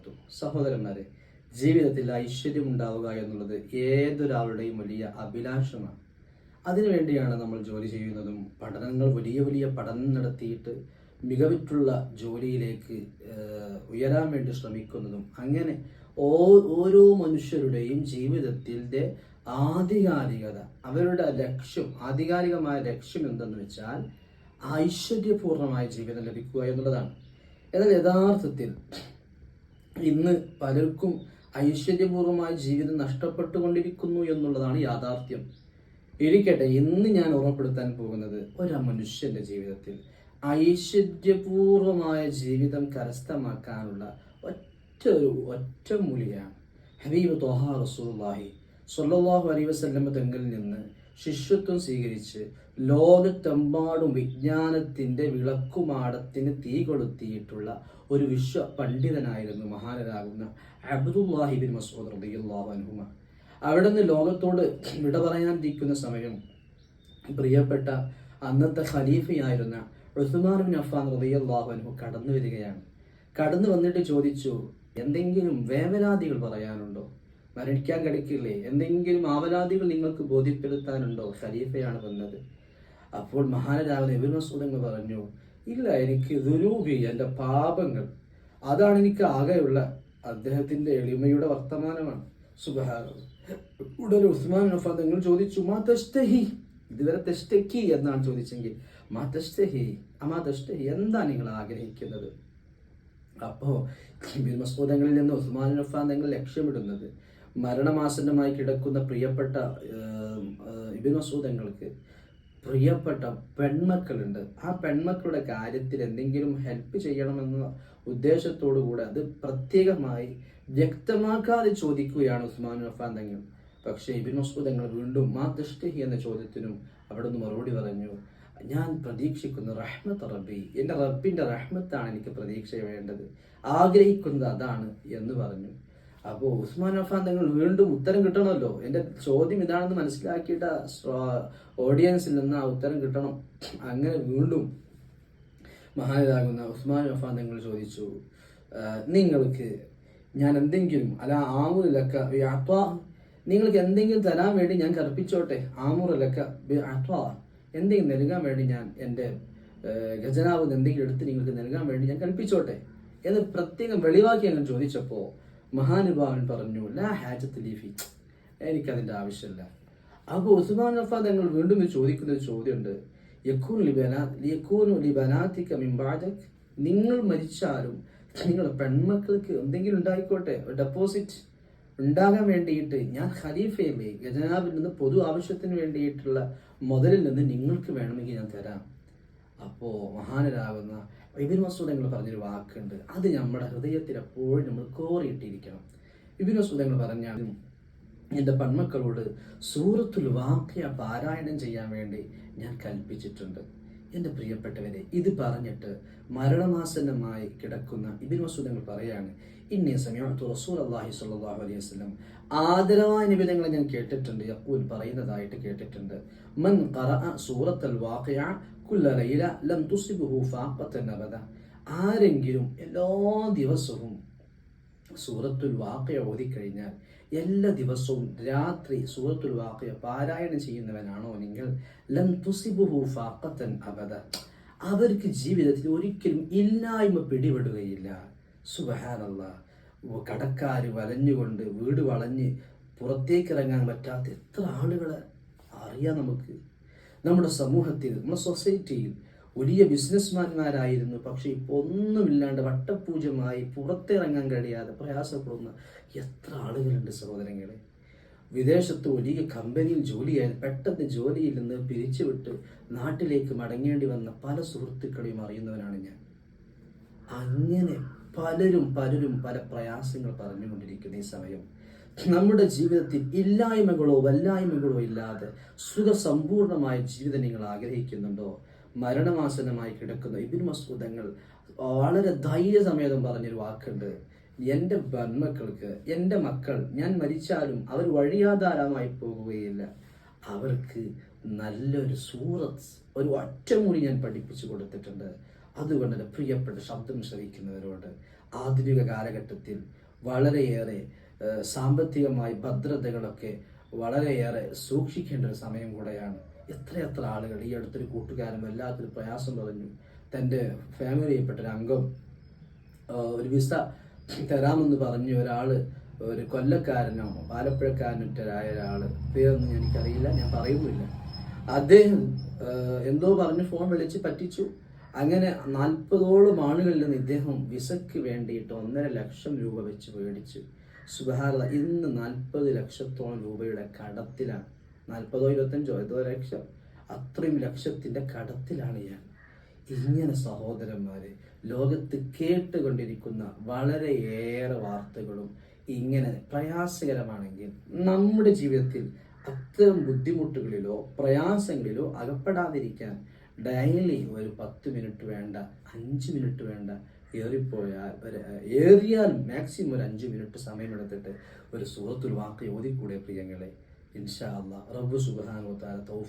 നടത്തും. സഹോദരന്മാരെ ജീവിതത്തിൽ ഐശ്വര്യം ഉണ്ടാവുക എന്നുള്ളത് ഏതൊരാളുടെയും വലിയ അഭിലാഷമാണ്. അതിനുവേണ്ടിയാണ് നമ്മൾ ജോലി ചെയ്യുന്നതും പഠനങ്ങൾ വലിയ വലിയ പഠനം നടത്തിയിട്ട് മികവിറ്റുള്ള ജോലിയിലേക്ക് ഉയരാൻ വേണ്ടി ശ്രമിക്കുന്നതും അങ്ങനെ ഓരോ മനുഷ്യരുടെയും ജീവിതത്തിന്റെ ആധികാരികത അവരുടെ ലക്ഷ്യം ആധികാരികമായ ലക്ഷ്യം എന്തെന്ന് വെച്ചാൽ ഐശ്വര്യപൂർണമായ ജീവിതം ലഭിക്കുക എന്നുള്ളതാണ്. എന്നാൽ യഥാർത്ഥത്തിൽ ഇന്ന് പലർക്കും ഐശ്വര്യപൂർവമായ ജീവിതം നഷ്ടപ്പെട്ടുകൊണ്ടിരിക്കുന്നു എന്നുള്ളതാണ് യാഥാർത്ഥ്യം. ഇരിക്കട്ടെ ഇന്ന് ഞാൻ ഓർമ്മപ്പെടുത്താൻ പോകുന്നത് ഒരു മനുഷ്യന്റെ ജീവിതത്തിൽ ഐശ്വര്യപൂർവമായ ജീവിതം കരസ്ഥമാക്കാനുള്ള ഒറ്റ ഒരു ഒറ്റ മൂലികയാണ്. ഹബീബ് റസൂർ റസൂലുള്ളാഹി സൊല്ലാഹു അലൈഹി വസല്ലമ തെങ്കിൽ നിന്ന് ശിഷ്യത്വം സ്വീകരിച്ച് ലോകത്തെമ്പാടും വിജ്ഞാനത്തിന്റെ വിളക്കുമാടത്തിന് തീ കൊളുത്തിയിട്ടുള്ള ഒരു വിശ്വ പണ്ഡിതനായിരുന്നു മഹാനരാകുന്ന അബ്ദുല്ലാഹിബിൻ മസൂദ് റളിയല്ലാഹു അവിടെ നിന്ന് ലോകത്തോട് വിട പറയാനിരിക്കുന്ന സമയം പ്രിയപ്പെട്ട അന്നത്തെ ഖലീഫയായിരുന്ന ഉസ്മാൻ ബിൻ അഫ്ഫാൻ റളിയല്ലാഹു അൻഹു കടന്നു വരികയാണ്. കടന്നു വന്നിട്ട് ചോദിച്ചു എന്തെങ്കിലും വേവനാദികൾ പറയാനുണ്ടോ? മരണിക്കാൻ കിടക്കില്ലേ? എന്തെങ്കിലും ആവലാതികൾ നിങ്ങൾക്ക് ബോധ്യപ്പെടുത്താനുണ്ടോ? ഖലീഫയാണ് വന്നത്. അപ്പോൾ മഹാനരാവുന്ന എന്ന് പറഞ്ഞു ഇല്ല എനിക്ക് ദുരൂപി എന്റെ പാപങ്ങൾ അതാണ് എനിക്ക് ആകെയുള്ള അദ്ദേഹത്തിന്റെ എളിമയുടെ വർത്തമാനമാണ്. സുബഹാനം ഉടനെ ഉസ്മാൻ നിങ്ങൾ ചോദിച്ചു മാ ഇതുവരെ തെസ്റ്റക്കി എന്നാണ് ചോദിച്ചെങ്കിൽ മാ തസ്തഹി അമാ എന്താ നിങ്ങൾ ആഗ്രഹിക്കുന്നത്? അപ്പോൾ ഇബിൻ മസൂദങ്ങളിൽ നിന്ന് ഉസ്മാൻ നഫാൻ നിങ്ങൾ ലക്ഷ്യമിടുന്നത് മരണമാസന്നമായി കിടക്കുന്ന പ്രിയപ്പെട്ട ഇബിൻ മസൂദങ്ങൾക്ക് പ്രിയപ്പെട്ട പെൺമക്കളുണ്ട്. ആ പെൺമക്കളുടെ കാര്യത്തിൽ എന്തെങ്കിലും ഹെൽപ്പ് ചെയ്യണമെന്ന ഉദ്ദേശത്തോടു കൂടെ അത് പ്രത്യേകമായി വ്യക്തമാക്കാതെ ചോദിക്കുകയാണ് ഉസ്മാൻ അഫാൻ തങ്ങൾ. പക്ഷേ ഇബിൻ മസൂദ് തങ്ങൾ വീണ്ടും മാ ദൃഷ്ടി എന്ന ചോദ്യത്തിനും അവിടെ നിന്ന് മറുപടി പറഞ്ഞു ഞാൻ പ്രതീക്ഷിക്കുന്ന റഹ്മത്ത് റബ്ബി. എന്റെ റബ്ബിന്റെ റഹ്മത്താണ് എനിക്ക് പ്രതീക്ഷ വേണ്ടത്. ആഗ്രഹിക്കുന്നത് അതാണ് എന്ന് പറഞ്ഞു. അപ്പോൾ ഉസ്മാൻ അഫാൻ നിങ്ങൾ വീണ്ടും ഉത്തരം കിട്ടണമല്ലോ. എന്റെ ചോദ്യം ഇതാണെന്ന് മനസ്സിലാക്കിയിട്ട് ഓഡിയൻസിൽ നിന്ന് ആ ഉത്തരം കിട്ടണം. അങ്ങനെ വീണ്ടും മഹാനിതാകുന്ന ഉസ്മാൻ അഫാൻ നിങ്ങൾ ചോദിച്ചു നിങ്ങൾക്ക് ഞാൻ എന്തെങ്കിലും അല്ല ആമുലക്ക അത്വ നിങ്ങൾക്ക് എന്തെങ്കിലും തരാൻ വേണ്ടി ഞാൻ കൽപ്പിച്ചോട്ടെ? ആമുറലക്ക അത്വ എന്തെങ്കിലും നൽകാൻ വേണ്ടി ഞാൻ എന്റെ ഖജനാവ് എന്തെങ്കിലും എടുത്ത് നിങ്ങൾക്ക് നൽകാൻ വേണ്ടി ഞാൻ കൽപ്പിച്ചോട്ടെ? എന്ന് പ്രത്യേകം വെളിവാക്കി അങ്ങനെ ചോദിച്ചപ്പോൾ മഹാനുഭാവൻ പറഞ്ഞു ലാ ഹാജത്ത് ലീഫി എനിക്കതിന്റെ ആവശ്യമില്ല. അപ്പോൾ ഉസ്മാൻ അഫ തങ്ങൾ വീണ്ടും ചോദിക്കുന്ന ഒരു ചോദ്യമുണ്ട്. യക്കൂൻ ലിബനാ ലിബനാത്തിക്ക മിംബാജക് നിങ്ങൾ മരിച്ചാലും നിങ്ങളുടെ പെൺമക്കൾക്ക് എന്തെങ്കിലും ഉണ്ടായിക്കോട്ടെ? ഡെപ്പോസിറ്റ് ഉണ്ടാകാൻ വേണ്ടിയിട്ട് ഞാൻ ഖലീഫയല്ലേ? ഖജനാവിൽ നിന്ന് പൊതു ആവശ്യത്തിന് വേണ്ടിയിട്ടുള്ള മുതലിൽ നിന്ന് നിങ്ങൾക്ക് വേണമെങ്കിൽ ഞാൻ തരാം. അപ്പോൾ മഹാനരാകുന്ന ഇബിൻ മസൂദ് നിങ്ങൾ പറഞ്ഞൊരു വാക്കുണ്ട്. അത് നമ്മുടെ ഹൃദയത്തിൽ എപ്പോഴും നമ്മൾ കോറിയിട്ടിരിക്കണം. ഇബിൻ മസൂദ് നിങ്ങൾ പറഞ്ഞാലും എന്റെ പെൺമക്കളോട് സൂറത്തുൽ വാക്യ പാരായണം ചെയ്യാൻ വേണ്ടി ഞാൻ കൽപ്പിച്ചിട്ടുണ്ട്. എന്റെ പ്രിയപ്പെട്ടവരെ ഇത് പറഞ്ഞിട്ട് മരണമാസന്നമായി കിടക്കുന്ന ഇബിൻ മസൂദ് നിങ്ങൾ പറയാണ് ഇന്നേ സമയത്ത് റസൂൽ അള്ളാഹി സ്വല്ലല്ലാഹു അലൈഹി വസല്ലം. ആദരവായ നിബിധങ്ങളെ ഞാൻ കേട്ടിട്ടുണ്ട്. യഖൂൽ പറയുന്നതായിട്ട് കേട്ടിട്ടുണ്ട് മൻ സൂറത്തുൽ വാഖിഅ കുല്ല ലൈല ലം തുസിബുഹു അബദ. ആരെങ്കിലും എല്ലാ ദിവസവും സൂറത്തുൽ വാഖിയ ഓതിക്കഴിഞ്ഞാൽ എല്ലാ ദിവസവും രാത്രി സൂറത്തുൽ വാഖിയ പാരായണം ചെയ്യുന്നവനാണോ നിങ്ങൾ? ലം തുസിബുഹു ഫാഖത്തൻ അബദ. അവർക്ക് ജീവിതത്തിൽ ഒരിക്കലും ഇല്ലായ്മ പിടിപെടുകയില്ല. സുബഹാനല്ല കടക്കാർ വലഞ്ഞുകൊണ്ട് വീട് വളഞ്ഞ് പുറത്തേക്ക് ഇറങ്ങാൻ പറ്റാത്ത എത്ര ആളുകളെ അറിയാം നമുക്ക്. നമ്മുടെ സമൂഹത്തിൽ നമ്മുടെ സൊസൈറ്റിയിൽ വലിയ ബിസിനസ്മാന്മാരായിരുന്നു പക്ഷേ ഇപ്പോൾ ഒന്നുമില്ലാണ്ട് വട്ടപൂജമായി പുറത്തിറങ്ങാൻ കഴിയാതെ പ്രയാസപ്പെടുന്ന എത്ര ആളുകളുണ്ട് സഹോദരങ്ങളെ. വിദേശത്ത് വലിയ കമ്പനിയിൽ ജോലിയായി പെട്ടെന്ന് ജോലിയിൽ നിന്ന് പിരിച്ചുവിട്ട് നാട്ടിലേക്ക് മടങ്ങേണ്ടി വന്ന പല സുഹൃത്തുക്കളെയും അറിയുന്നവനാണ് ഞാൻ. അങ്ങനെ പലരും പലരും പല പ്രയാസങ്ങൾ പറഞ്ഞുകൊണ്ടിരിക്കുന്ന ഈ സമയം നമ്മുടെ ജീവിതത്തിൽ ഇല്ലായ്മകളോ വല്ലായ്മകളോ ഇല്ലാതെ സുഖസമ്പൂർണമായ ജീവിതം നിങ്ങൾ ആഗ്രഹിക്കുന്നുണ്ടോ? മരണമാസനമായി കിടക്കുന്ന ഇബിൻ മസൂദങ്ങൾ വളരെ ധൈര്യസമേതം പറഞ്ഞൊരു വാക്കുണ്ട്. എന്റെ ബന്മക്കൾക്ക് എന്റെ മക്കൾ ഞാൻ മരിച്ചാലും അവർ വഴിയാധാരമായി പോകുകയില്ല. അവർക്ക് നല്ലൊരു സൂറത്ത് ഒരു ഒറ്റമൂടി ഞാൻ പഠിപ്പിച്ചു കൊടുത്തിട്ടുണ്ട്. അതുകൊണ്ട് പ്രിയപ്പെട്ട ശബ്ദം ശ്രവിക്കുന്നവരോട് ആധുനിക കാലഘട്ടത്തിൽ വളരെയേറെ സാമ്പത്തികമായി ഭദ്രതകളൊക്കെ വളരെയേറെ സൂക്ഷിക്കേണ്ട ഒരു സമയം കൂടെയാണ്. എത്രയെത്ര ആളുകൾ ഈ അടുത്തൊരു കൂട്ടുകാരൻ വല്ലാത്തൊരു പ്രയാസം പറഞ്ഞു. തന്റെ ഫാമിലിയിൽപ്പെട്ട ഒരു അംഗം ഒരു വിസ തരാമെന്ന് പറഞ്ഞു ഒരാൾ ഒരു കൊല്ലക്കാരനോ ആലപ്പുഴക്കാരനായ ഒരാൾ പേരൊന്നും എനിക്കറിയില്ല ഞാൻ പറയുന്നില്ല അദ്ദേഹം എന്തോ പറഞ്ഞ് ഫോൺ വിളിച്ച് പറ്റിച്ചു. അങ്ങനെ നാൽപ്പതോളം ആളുകളിൽ നിന്ന് ഇദ്ദേഹം വിസയ്ക്ക് വേണ്ടിയിട്ട് ഒന്നര ലക്ഷം രൂപ വെച്ച് മേടിച്ചു. സുബഹാറ ഇന്ന് നാൽപ്പത് ലക്ഷത്തോളം രൂപയുടെ കടത്തിലാണ്. നാൽപ്പതോ ഇരുപത്തഞ്ചോ ഏതോ ലക്ഷം. അത്രയും ലക്ഷത്തിന്റെ കടത്തിലാണ് ഞാൻ. ഇങ്ങനെ സഹോദരന്മാരെ ലോകത്ത് കേട്ടുകൊണ്ടിരിക്കുന്ന വളരെയേറെ വാർത്തകളും ഇങ്ങനെ പ്രയാസകരമാണെങ്കിൽ നമ്മുടെ ജീവിതത്തിൽ അത്തരം ബുദ്ധിമുട്ടുകളിലോ പ്രയാസങ്ങളിലോ അകപ്പെടാതിരിക്കാൻ ഡെയിലി ഒരു പത്ത് മിനിറ്റ് വേണ്ട അഞ്ച് മിനിറ്റ് വേണ്ട ഏറിപ്പോയാൽ ഏറിയാൽ മാക്സിമം ഒരു അഞ്ച് മിനിറ്റ് സമയമെടുത്തിട്ട് ഒരു സൂറത്തുൽ വാക്ക് ഓതിക്കൂടെ പ്രിയങ്ങളെ. ഇൻഷാ അള്ളാഹ് റബ്ബു സുബാനോ താര തൗഫ്